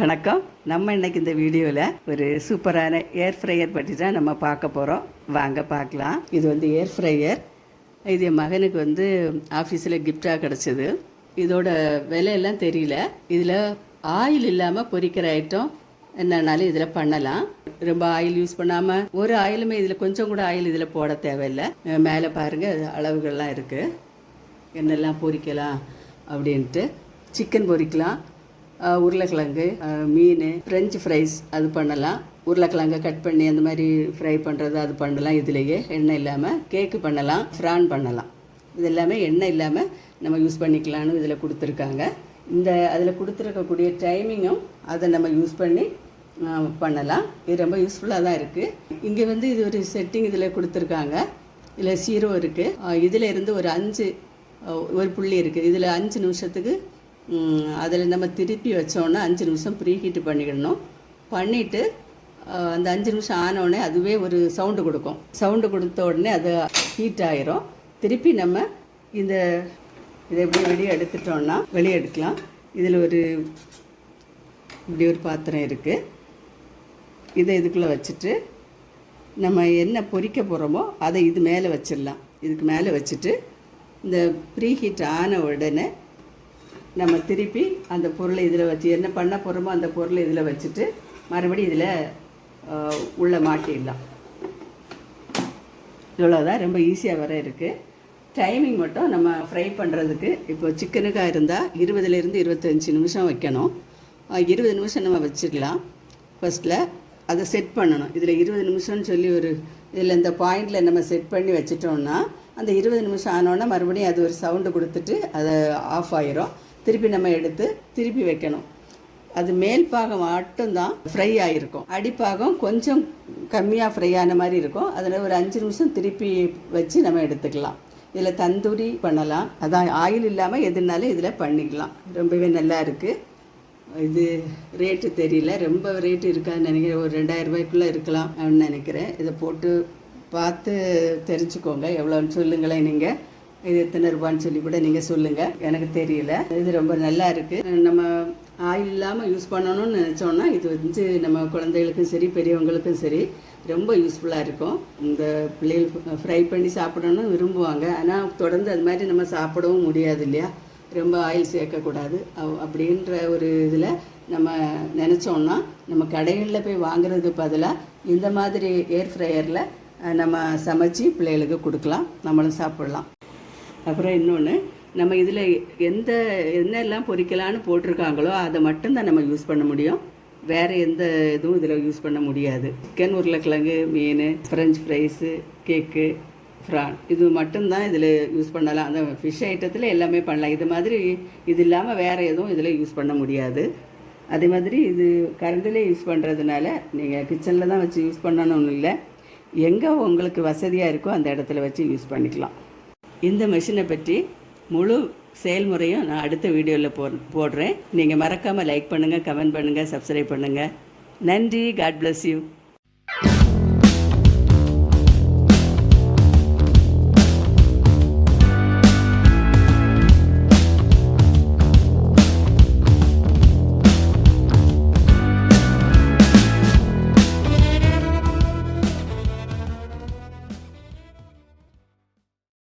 வணக்கம். நம்ம இன்னைக்கு இந்த வீடியோவில் ஒரு சூப்பரான ஏர் ஃப்ரையர் பற்றி தான் நம்ம பார்க்க போகிறோம் வாங்க பார்க்கலாம். இது வந்து ஏர் ஃப்ரையர் இது என் மகனுக்கு வந்து ஆஃபீஸில் கிஃப்டாக கிடச்சிது. இதோட விலையெல்லாம் தெரியல. இதில் ஆயில் இல்லாமல் பொரிக்கிற ஐட்டம் என்னன்னாலும் இதில் பண்ணலாம். ரொம்ப ஆயில் யூஸ் பண்ணாமல் ஒரு ஆயிலுமே இதில் கொஞ்சம் கூட ஆயில் இதில் போட தேவையில்லை. மேலே பாருங்கள் அளவுகள்லாம் இருக்குது என்னெல்லாம் பொரிக்கலாம் அப்படின்ட்டு சிக்கன் பொரிக்கலாம். உருளைக்கிழங்கு மீன் ஃப்ரெஞ்சு ஃப்ரைஸ் அது பண்ணலாம். உருளைக்கிழங்கை கட் பண்ணி அந்த மாதிரி ஃப்ரை பண்ணுறது அது பண்ணலாம் இதுலேயே. எண்ணெய் இல்லாமல் கேக்கு பண்ணலாம் ஃப்ரான் பண்ணலாம். இது எல்லாமே எண்ணெய் இல்லாமல் நம்ம யூஸ் பண்ணிக்கலாம்னு இதில் கொடுத்துருக்காங்க. இந்த அதில் கொடுத்துருக்கக்கூடிய டைமிங்கும் அதை நம்ம யூஸ் பண்ணி பண்ணலாம். இது ரொம்ப யூஸ்ஃபுல்லாக தான் இருக்குது இங்கே வந்து இது ஒரு செட்டிங் இதில் கொடுத்துருக்காங்க. இதில் சீரோ இருக்குது இதில் இருந்து ஒரு அஞ்சு ஒரு புள்ளி இருக்குது இதில் அஞ்சு நிமிஷத்துக்கு அதில் நம்ம திருப்பி வச்சோன்னா அஞ்சு நிமிஷம் ப்ரீ ஹீட் பண்ணிக்கிடணும் பண்ணிவிட்டு அந்த அஞ்சு நிமிஷம் ஆனவுடனே அதுவே ஒரு சவுண்டு கொடுக்கும். சவுண்டு கொடுத்த உடனே அது ஹீட் ஆயிரும். திருப்பி நம்ம இந்த இதை எப்படி வெளியே எடுத்துட்டோம்னா வெளியே எடுக்கலாம். இதில் ஒரு இப்படி ஒரு பாத்திரம் இருக்குது இதை இதுக்குள்ளே வச்சுட்டு நம்ம என்ன பொறிக்க போகிறோமோ அதை இது மேலே வச்சிடலாம். இதுக்கு மேலே வச்சுட்டு இந்த ப்ரீ ஹீட் ஆன உடனே நம்ம திருப்பி அந்த பொருளை இதில் வச்சு என்ன பண்ண போகிறோமோ அந்த பொருளை இதில் வச்சுட்டு மறுபடியும் இதில் உள்ளே மாட்டிடலாம். இவ்வளோதான் ரொம்ப ஈஸியாக வர இருக்குது டைமிங் மட்டும் நம்ம ஃப்ரை பண்ணுறதுக்கு இப்போ சிக்கனுக்காக இருந்தால் இருபதுலேருந்து இருபத்தஞ்சி நிமிஷம் வைக்கணும். இருபது நிமிஷம் நம்ம வச்சுக்கலாம். ஃபஸ்ட்டில் அதை செட் பண்ணணும். இதில் இருபது நிமிஷம்னு சொல்லி ஒரு இதில் இந்த பாயிண்டில் நம்ம செட் பண்ணி வச்சிட்டோம்னா அந்த இருபது நிமிஷம் ஆனோன்னா மறுபடியும் அது ஒரு சவுண்டு கொடுத்துட்டு அதை ஆஃப் ஆயிரும். திருப்பி நம்ம எடுத்து திருப்பி வைக்கணும். அது மேல் பாகம் மட்டும்தான் ஃப்ரை ஆகிருக்கும் அடிப்பாகம் கொஞ்சம் கம்மியாக ஃப்ரை ஆன மாதிரி இருக்கும். அதில் ஒரு அஞ்சு நிமிஷம் திருப்பி வச்சு நம்ம எடுத்துக்கலாம். இதில் தந்தூரி பண்ணலாம். அதான் ஆயில் இல்லாமல் எதுனாலும் இதில் பண்ணிக்கலாம். ரொம்பவே நல்லா இருக்குது இது ரேட்டு தெரியல. ரொம்ப ரேட்டு இருக்காதுன்னு நினைக்கிறேன். ஒரு ரெண்டாயிரம் ரூபாய்க்குள்ளே இருக்கலாம். அப்படின்னு நினைக்கிறேன். இதை போட்டு பார்த்து தெரிஞ்சுக்கோங்க. எவ்வளோன்னு சொல்லுங்களேன் நீங்கள் இது எத்தனை ரூபான்னு சொல்லி கூட நீங்கள் சொல்லுங்கள் எனக்கு தெரியல. இது ரொம்ப நல்லா இருக்குது நம்ம ஆயில் இல்லாமல் யூஸ் பண்ணணும்னு நினச்சோன்னா இது வந்து நம்ம குழந்தைகளுக்கும் சரி பெரியவங்களுக்கும் சரி ரொம்ப யூஸ்ஃபுல்லாக இருக்கும். இந்த பிள்ளைகள் ஃப்ரை பண்ணி சாப்பிடணும்னு விரும்புவாங்க. ஆனால் தொடர்ந்து அது மாதிரி நம்ம சாப்பிடவும் முடியாது இல்லையா? ரொம்ப ஆயில் சேர்க்கக்கூடாது அவ்- அப்படின்ற ஒரு இதில் நம்ம நினச்சோன்னா நம்ம கடைகளில் போய் வாங்குறதுக்கு பதிலாக இந்த மாதிரி ஏர் ஃப்ரையரில் நம்ம சமைச்சு பிள்ளைகளுக்கு கொடுக்கலாம். நம்மளும் சாப்பிடலாம். அப்புறம் இன்னொன்று நம்ம இதில் எந்த என்னெல்லாம் பொறிக்கலான்னு போட்டிருக்காங்களோ அதை மட்டும்தான் நம்ம யூஸ் பண்ண முடியும். வேறு எந்த இதுவும் இதில் யூஸ் பண்ண முடியாது. சிக்கன் உருளைக்கிழங்கு மீன் ஃப்ரெஞ்ச் ஃப்ரைஸு கேக்கு ஃப்ரான் இது மட்டும்தான் இதில் யூஸ் பண்ணலாம். அந்த ஃபிஷ் ஐட்டத்தில் எல்லாமே பண்ணலாம். இது மாதிரி இது இல்லாமல் வேறு எதுவும் இதில் யூஸ் பண்ண முடியாது. அதே மாதிரி இது கரண்டிலே யூஸ் பண்ணுறதுனால நீங்கள் கிச்சனில் தான் வச்சு யூஸ் பண்ணணும்னு இல்லை. எங்கே உங்களுக்கு வசதியாக இருக்கோ அந்த இடத்துல வச்சு யூஸ் பண்ணிக்கலாம். இந்த மெஷினை பற்றி முழு செயல்முறையும் நான் அடுத்த வீடியோவில் போ போடுறேன். நீங்கள் மறக்காமல் லைக் பண்ணுங்கள் கமெண்ட் பண்ணுங்கள் சப்ஸ்கிரைப் பண்ணுங்கள் நன்றி. God bless you